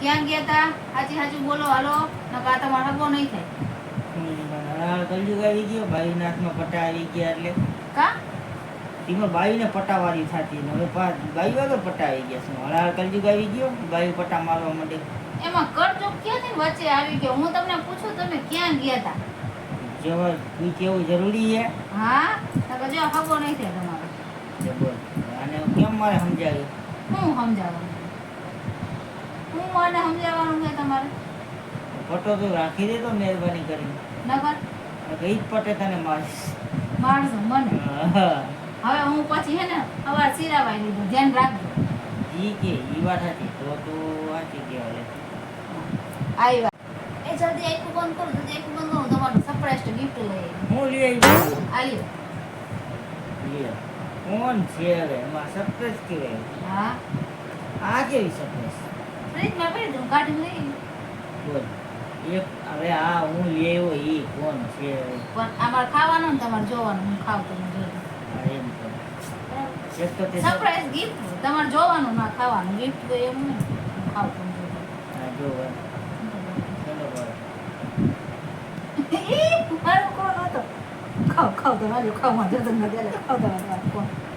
ક્યાં ગયા તા? હાજી હાજી બોલો હાલો. નકા તમારે હગો નહીં થાય. કલયુગ આવી ગયો ભાઈના હાથમાં પટ્ટા આવી ગયા એટલે. કા? તેમાં બાઈને પટાવાળી થતી ને હવે બાઈ વગર પટ્ટા આવી ગયા છે. હળાહળ કલયુગ આવી ગયો બાઈ પટ્ટા મારવા માંડે. એમાં કરચોક ક્યાંથી વચ્ચે આવી ગયો? હું તમને પૂછું તમે ક્યાં ગયા તા? જવા ઈ કેવું જરૂરી છે? હા? તો જો હગો નહીં થાય તમારો. અને કેમ મારે સમજાવી હું સમજાવવાનું મને સમજાવવાનું છે તમારે? પટ્ટો તો રાખી દે તો મહેરબાની કરીને નગર કઈ જ પટ્ટે તને મારીશ માણસો મને. હવે હું પછી હે ને અવાર સિરાવાઈ લીધું. ધ્યાન રાખજો. ઈ કે ઈ વાત હતી તો તો સાચી કહેવાય આઈ વાત એ જલ્દી એક બંધ કરો જલ્દી એક બંધ કરો. તમારું સરપ્રાઈઝ ગિફ્ટ લઈ હું લઈ આવી આ લ્યો. કોણ છે હવે? એમાં સરપ્રાઈઝ કહેવાય. હા. આ કેવી સરપ્રાઈઝ એક હવે આ હું લઈ ઈ કોણ? છે પણ અમારે ખાવાનું તમારે જોવાનું હું ખાવ તમે જોજો સરપ્રાઈઝ ગિફ્ટ તમારે જોવાનું ના ખાવાનું. ગિફ્ટ તો એમ નહીં. ખાવ તમે જોજો ખાવ ખાવ તમારે ખાવમાં જતો નથી ખાવ તમારે